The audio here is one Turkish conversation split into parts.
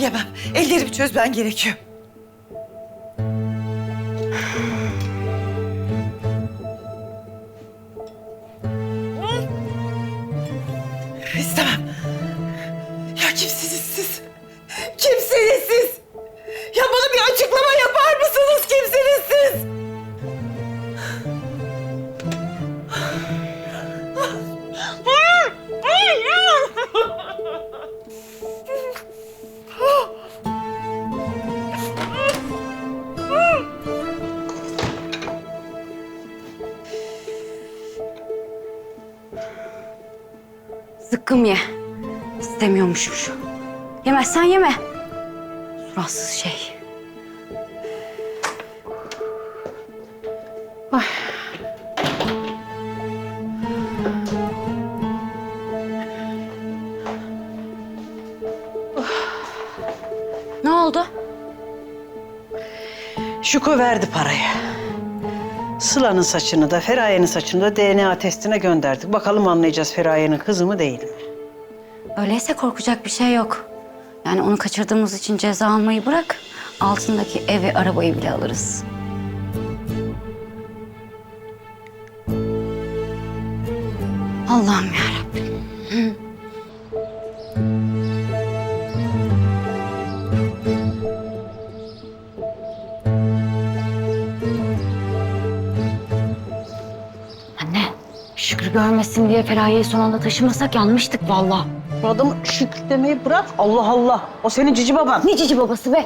yemem. Ellerimi çözmen gerekiyor. Zıkkım ye. İstemiyormuşum. Yemezsen yeme. Suratsız şey. Ay. Ne oldu? Şuko verdi parayı. Sıla'nın saçını da Feraye'nin saçını da DNA testine gönderdik. Bakalım anlayacağız Feraye'nin kızı mı değil mi? Öyleyse korkacak bir şey yok. Yani onu kaçırdığımız için ceza almayı bırak. Altındaki evi, arabayı bile alırız. Allah'ım yarabbim. Şükrü görmesin diye Feraye'yi son anda taşımasak yanmıştık vallahi. Bu adamı şükür demeyi bırak. Allah Allah. O senin cici baban. Ne cici babası be?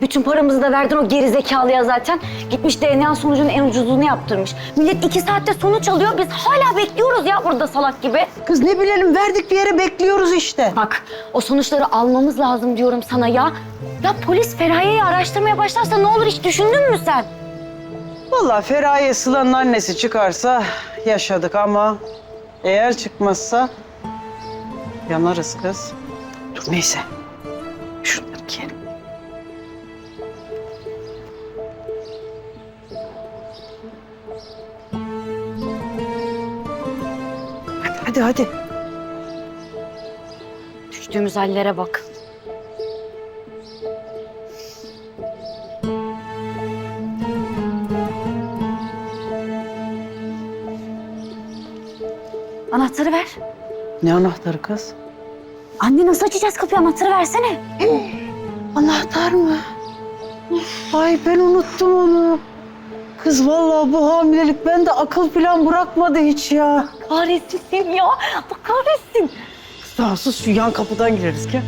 Bütün paramızı da verdin o geri zekalıya zaten. Gitmiş DNA sonucunun en ucuzunu yaptırmış. Millet iki saatte sonuç alıyor. Biz hala bekliyoruz ya burada salak gibi. Kız ne bilelim verdik bir yere bekliyoruz işte. Bak o sonuçları almamız lazım diyorum sana ya. Ya polis Feraye'yi araştırmaya başlarsa ne olur hiç düşündün mü sen? Vallahi Feraye Sıla'nın annesi çıkarsa yaşadık ama eğer çıkmazsa yanarız kız. Dur neyse. Şunları giyelim. Hadi hadi hadi. Düştüğümüz hallere bak. Anahtarı ver. Ne anahtarı kız? Anne nasıl açacağız kapıyı? Anahtarı versene. Anahtar mı? Ay ben unuttum onu. Kız vallahi bu hamilelik bende akıl falan bırakmadı hiç ya. Kahretsin seni ya. Bak kahretsin. Daha sus şu yan kapıdan gireriz ki.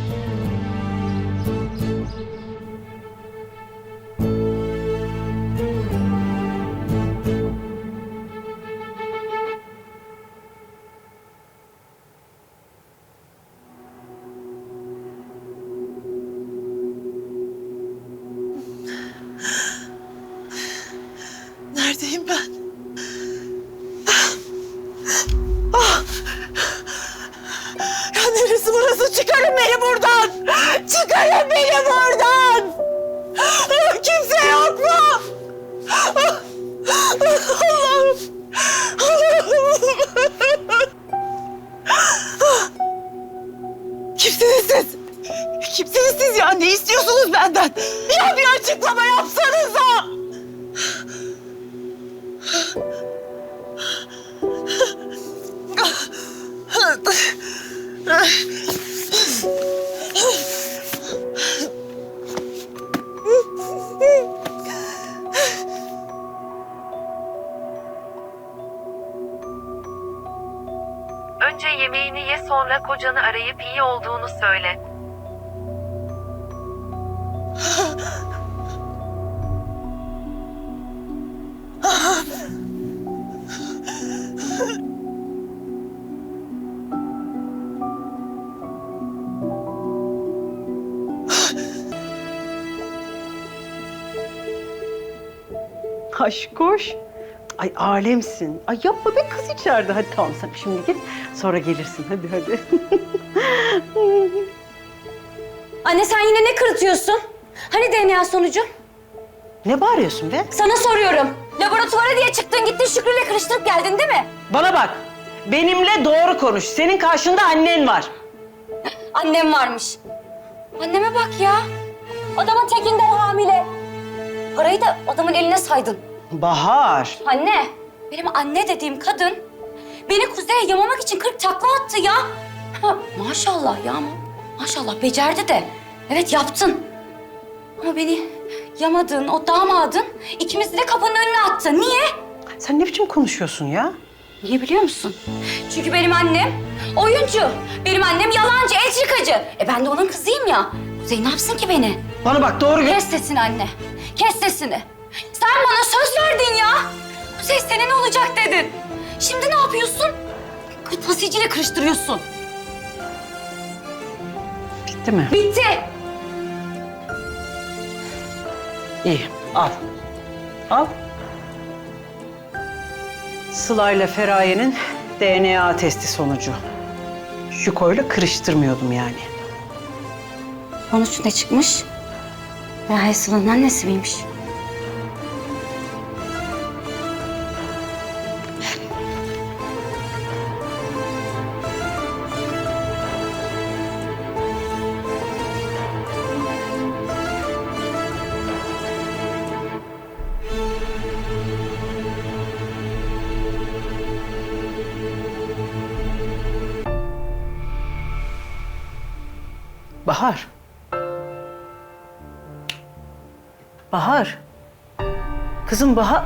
Beni buradan! Çıkarın beni buradan! Ah, Kimse yok mu? Ah! Allah'ım! Allah'ım! Ah! Kimsiniz siz? Kimsiniz siz ya? Ne istiyorsunuz benden? Ya bir açıklama yapsanıza! Önce yemeğini ye sonra kocanı arayıp iyi olduğunu söyle. Aşkoş. Ay alemsin. Ay yapma be kız içeride. Hadi tamam sen şimdi git. Sonra gelirsin. Hadi hadi. Anne sen yine ne kırıtıyorsun? Hani DNA sonucu? ne bağırıyorsun be? Sana soruyorum. Laboratuvara diye çıktın gittin Şükrü'yle karıştırıp geldin değil mi? Bana bak. Benimle doğru konuş. Senin karşında annen var. Annem varmış. Anneme bak ya. Adamın tekinden hamile. Parayı da adamın eline saydın. Bahar. Anne, benim anne dediğim kadın beni kuzeye yamamak için kırk takla attı ya. Ha, maşallah ya ama maşallah becerdi de. Evet yaptın. Ama beni yamadın, o damadın ikimizi de kapının önüne attı. Niye? Sen ne biçim konuşuyorsun ya? Niye biliyor musun? Çünkü benim annem oyuncu. Benim annem yalancı, el çıkacı. E ben de onun kızıyım ya. Kuzey ne yapsın ki beni? Bana bak doğru Kes sesini anne. Kes sesini. Sen bana söz verdin ya. Kuzey senin olacak dedin. Şimdi ne yapıyorsun? Tasiciyle kırıştırıyorsun. Bitti mi? Bitti. İyi, al. Al. Sıla ile Feraye'nin DNA testi sonucu. Şuko'yla kırıştırmıyordum yani. Sonuç ne çıkmış? Ya Sıla'nın annesi miymiş? Bahar. Bahar. Kızım Bahar.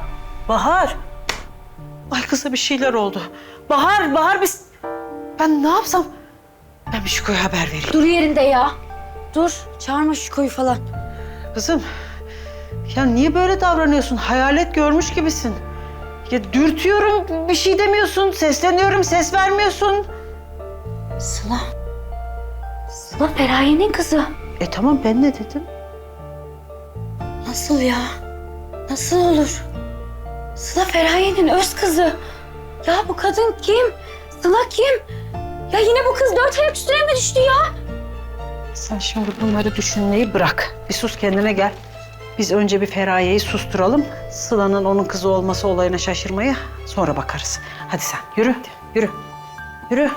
Bahar. Ay kıza bir şeyler oldu. Bahar, Bahar biz... Ben ne yapsam? Ben bir Şuko'ya haber vereyim. Dur yerinde ya. Dur. Çağırma şu koyu falan. Kızım, ya niye böyle davranıyorsun? Hayalet görmüş gibisin. Ya dürtüyorum, bir şey demiyorsun. Sesleniyorum, ses vermiyorsun. Sıla. Sıla Feraye'nin kızı. E tamam ben ne dedim? Nasıl ya? Nasıl olur? Sıla Feraye'nin öz kızı. Ya bu kadın kim? Sıla kim? Ya yine bu kız dört ayak üstüne mi düştü ya? Sen şimdi bunları düşünmeyi bırak. Bir sus kendine gel. Biz önce bir Feraye'yi susturalım. Sıla'nın onun kızı olması olayına şaşırmaya sonra bakarız. Hadi sen yürü, yürü, yürü.